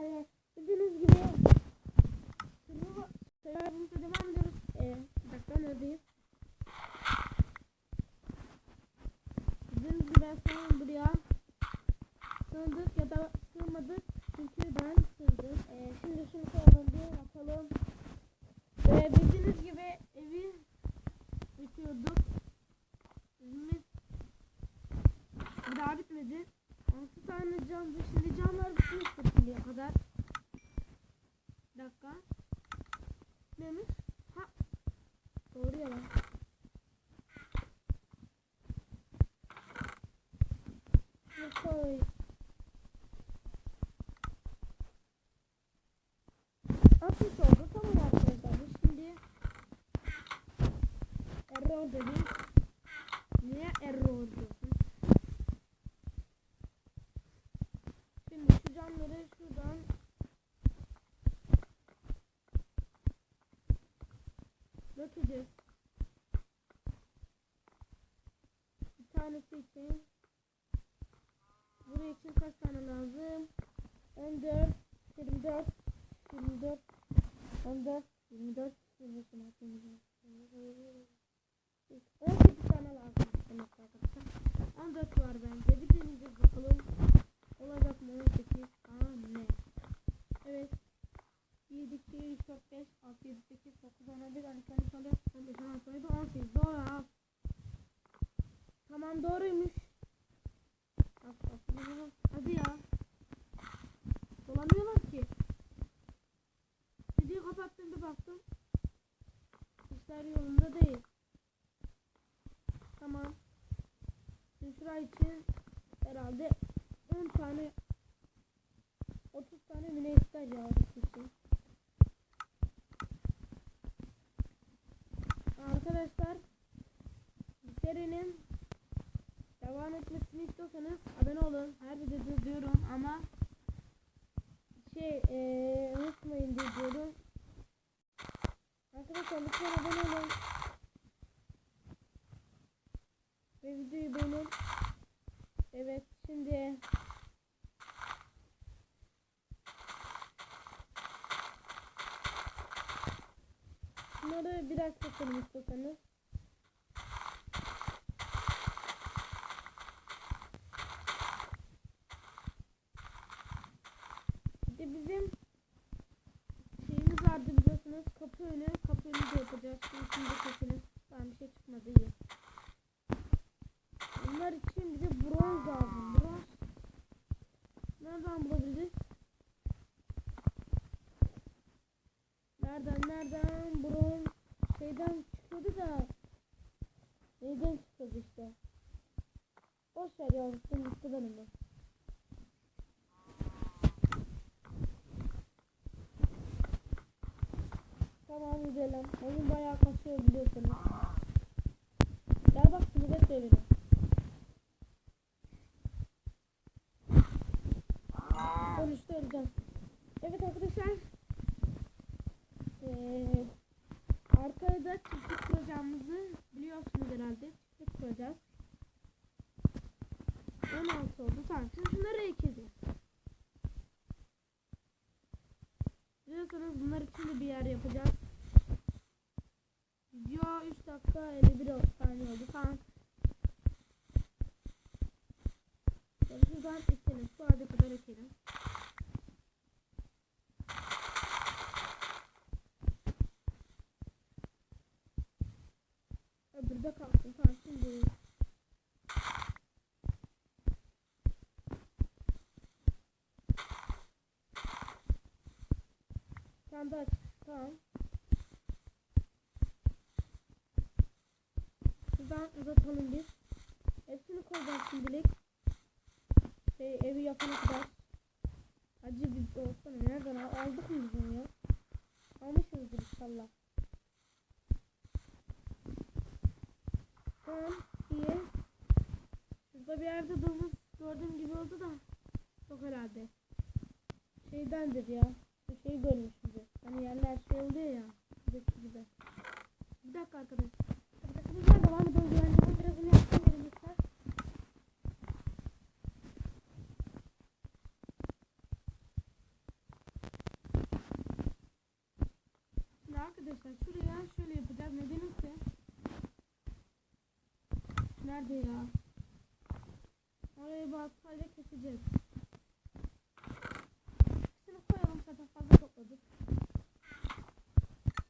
sizlerle. Bildiğiniz gibi Survival'ımıza devam ediyoruz. Ee, dakika neredeyiz? Bildiğiniz gibi ben sonra buraya sığındık ya da sığmadık. Çünkü ben sığdım. Ee, şimdi şunu koyalım bir bakalım. Ve bildiğiniz gibi evi bitiriyorduk. Evimiz daha bitmedi. 6 tane cam ve şimdi camlar bitmiş şimdiye kadar. Bir dakika. Neymiş? Ha. Doğru yalan. Şunu koy. Atmış oldu. Arkadaşlar. Biz Şimdi error dedim. Niye error diyorsun? Şimdi şu camları şuradan dökeceğiz. Bir tanesi için buraya için kaç tane lazım? 14 24 24 14 24 25 26 18 tane lazım demek arkadaşlar. 14 var bence. Bir deneyeceğiz bakalım. Olacak mı 18 tane? Evet. 7, 2, 3, 4, 5, 6, 7, 8, 9, 10, 11, 12, 13, 14, 15, 16, 17, 18. Doğru al. Tamam doğruymuş. Bak bak. bunu- Hadi ya. Dolamıyorlar ki. Videoyu kapattım bir baktım. İşler yolunda değil. Tamam. Şuraya için herhalde 10 tane 30 tane mine ister ya için. Arkadaşlar serinin devam etmesini istiyorsanız abone olun. Her videoda diyorum ama şey eee unutmayın diyorum. Arkadaşlar lütfen abone olun. Ve videoyu beğenin. Evet şimdi Bunları biraz keselim istiyorsanız. Bir de bizim şeyimiz vardı biliyorsunuz. Kapı önü. Kapı önü de yapacağız. Şimdi içinde keselim. Tamam bir şey çıkmadı iyi. Bunlar için bize bronz lazım. Bronz. Nereden bulabiliriz? Nereden nereden bronz şeyden çıkıyordu da neyden çıkıyordu işte. Boş ver ya unuttum gitti benim bu. Tamam gidelim. Oyun bayağı kasıyor biliyorsunuz. Gel bak millet deviri. Sonuçta öleceğim. Evet arkadaşlar. Ee, arkada çiftlik kuracağımızı biliyorsunuz herhalde. Çiftlik kuracağız. 16 oldu. Tamam. Şimdi şunları ekeceğiz. Biliyorsunuz bunlar için de bir yer yapacağız. Video 3 dakika 51 saniye oldu. Şöyle Şuradan ekelim. Şu ağaca kadar ekelim. Öbürü de kalsın. Tamam şimdi. De aç. Tamam. Şuradan uzatalım biz. Hepsini koyacağız şimdilik. Şey evi yapana kadar. Acı bir olsana. Nereden al- aldık mı biz onu ya? Almışızdır inşallah. Tamam. iyi. Şurada bir yerde domuz gördüğüm gibi oldu da. Çok herhalde. Şeydendir ya. Bu şeyi görmüşüzdür. Hani yerler şey oluyor ya. Buradaki gibi. Bir dakika arkadaşlar. Arkadaşlar nerede lan? Ben güvenliğimi biraz öne yaptım gelecekler. Şimdi arkadaşlar şuraya şöyle yapacağız. Nedense Nerede ya? Oraya baltayla keseceğiz. Şunu koyalım zaten fazla topladık.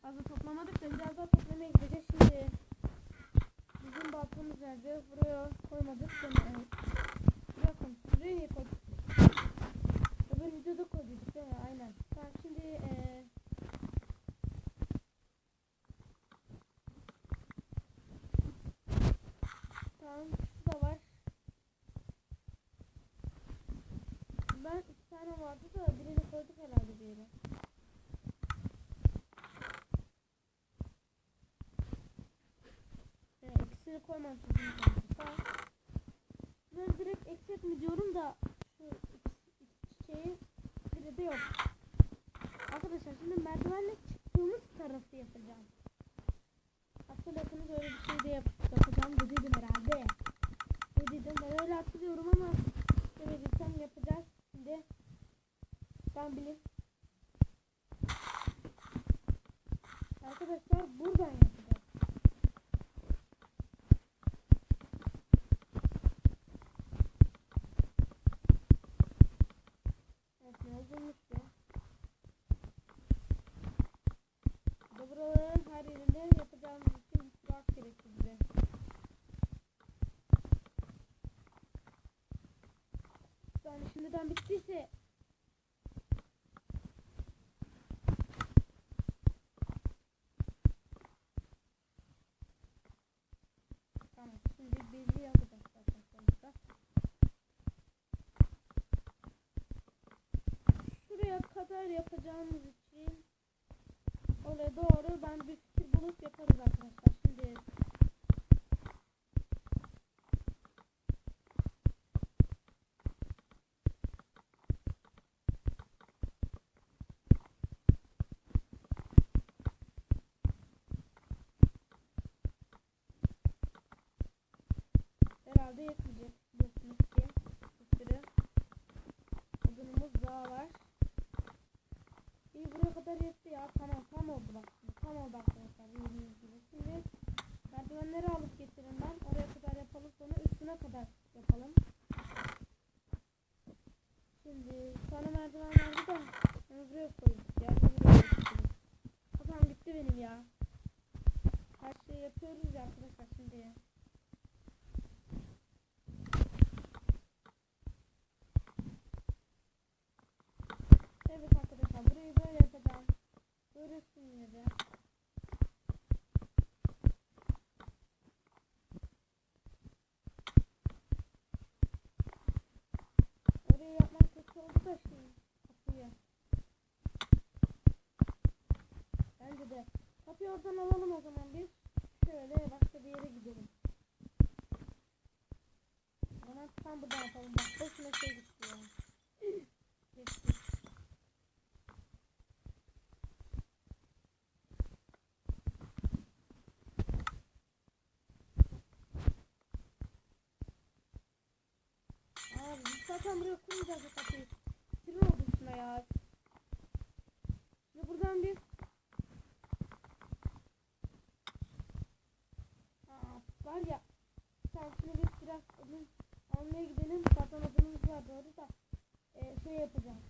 Fazla toplamadık da biraz daha toplamaya gideceğiz şimdi. Bizim baltamız nerede? Buraya koymadık mi? Evet. Buraya koymuşuz. Buraya niye koyduk? Öbür videoda koyduk değil mi? Aynen. Tamam şimdi eee Tamam şu da var. Ben iki tane vardı da birini koyduk herhalde bir yere. Ee, Tamam. Ben direkt eksik mi diyorum da şu çiçeği biri de yok. Arkadaşlar şimdi merdivenle çıktığımız tarafı yapacağım. Hatırlarsanız öyle bir şey de yap yapacağım dediydim herhalde. Dediydim ben öyle hatırlıyorum ama demediysem yapacağız. Şimdi ben bileyim. Arkadaşlar buradan yapacağız. Evet ne olduğunu ya. Bir de buraların her yerinde yapacağımız için bak gerekli bize. Şimdiden bittiyse Tamam şimdi belli yapacağız sonuçta. Şuraya kadar yapacağımız için Oraya doğru ben bir fikir bulup yaparız arkadaşlar. Şimdi herhalde yetmeyecek. Biliyorsunuz ki bir sürü odunumuz daha var. İyi buraya kadar yetti ya. Tamam tam oldu bak. Şimdi. Tam oldu arkadaşlar. Gördüğünüz gibi. Şimdi merdivenleri alıp getirin ben. Oraya kadar yapalım. Sonra üstüne kadar yapalım. Şimdi bir tane merdiven vardı da onu buraya koyduk ya. Onu buraya koyduk. Ha, Tamam bitti benim ya. Her şeyi yapıyoruz ya arkadaşlar şimdi. Evet arkadaşlar burayı böyle yapacağım. Görürsün yine de. Orayı yapmak kötü oldu da şimdi kapıyı. Bence de. Kapıyı oradan alalım o zaman biz. Şöyle başka bir yere gidelim. Bana tam buradan yapalım. Bak boşuna şey gitti ya. Bu kapıyı. Sinir oldum şuna ya. Şimdi buradan biz Aa, var ya Tamam şimdi biz biraz odun almaya gidelim. Zaten odunumuz var doğru da e, şey yapacağım.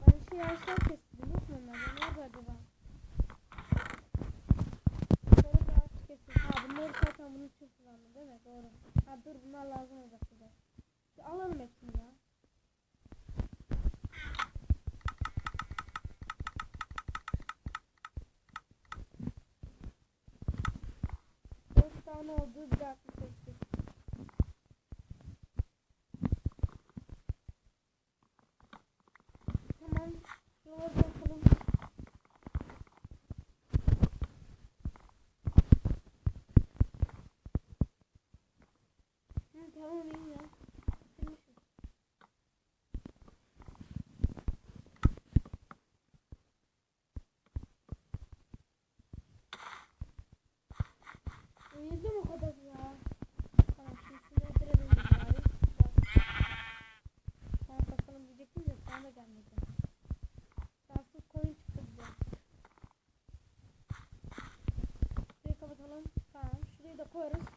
Ben şey ağaçlar kestim. Yok mu onlar? Nerede acaba? Şöyle bir ağaç kesin. Ha bunları zaten için kullandım değil mi? Doğru. Ha dur bunlar lazım olacak bize. Bir alalım hepsini ya. Dört tane oldu bir dakika Tamam iyi ya. Uyudum o kadar ya. Tamam bakalım diyecektim de sana da gelmedi. Şanssız koyun çıktı bize. Şurayı kapatalım. Tamam şurayı koyarız.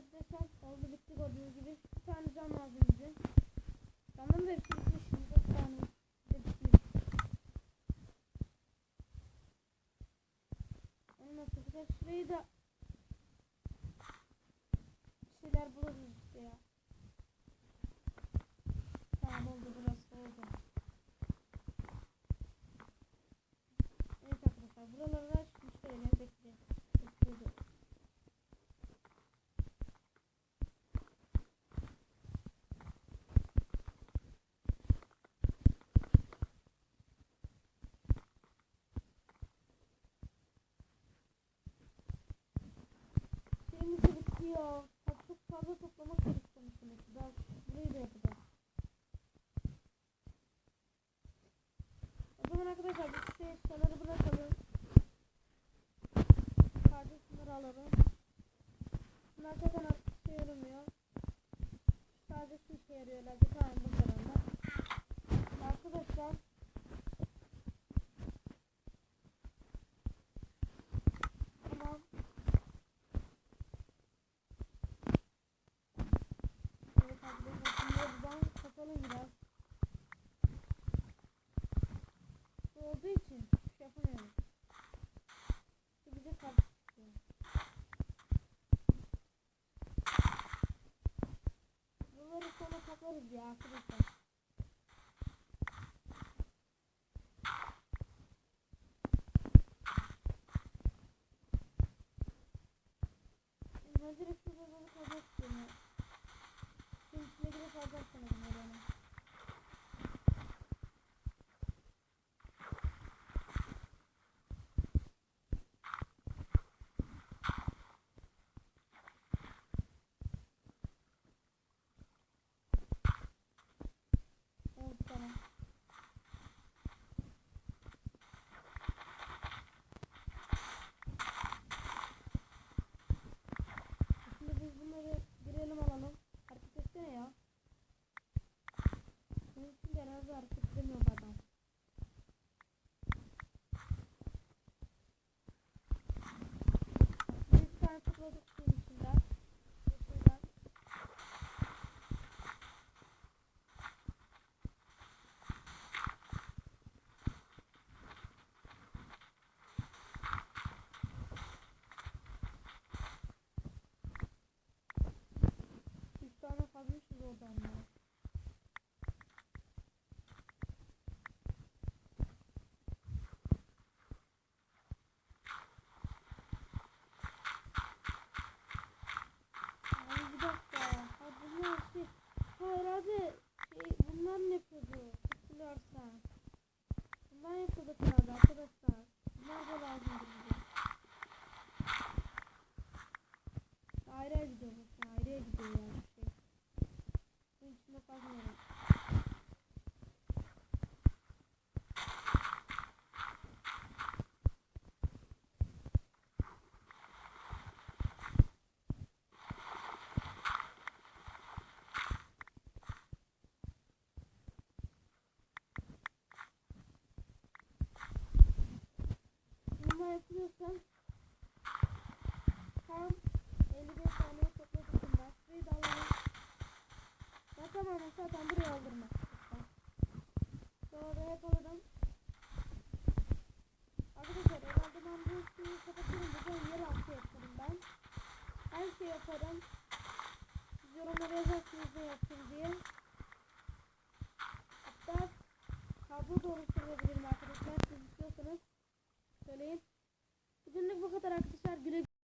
arkadaşlar oldu bitti gördüğünüz gibi. Bir tane cam lazım bize. Tamam da Benim kırıktı ya. Çok fazla toplama kırıklamışım. Ben da yapacağım. O zaman arkadaşlar bu şey eşyaları bırakalım. Sadece şunları alalım. Bunlar zaten artık işe yaramıyor. Sadece şu işe yarıyorlar. Tamam 쓰고 있잖아. nerede artık demiyorum adam. Biz tartıkladık bunun içinden. Şuradan. Üç. Silahla yapılırsan tam 55 saniye topladık. Bastığı dalga. Basamam zaten buraya aldırma.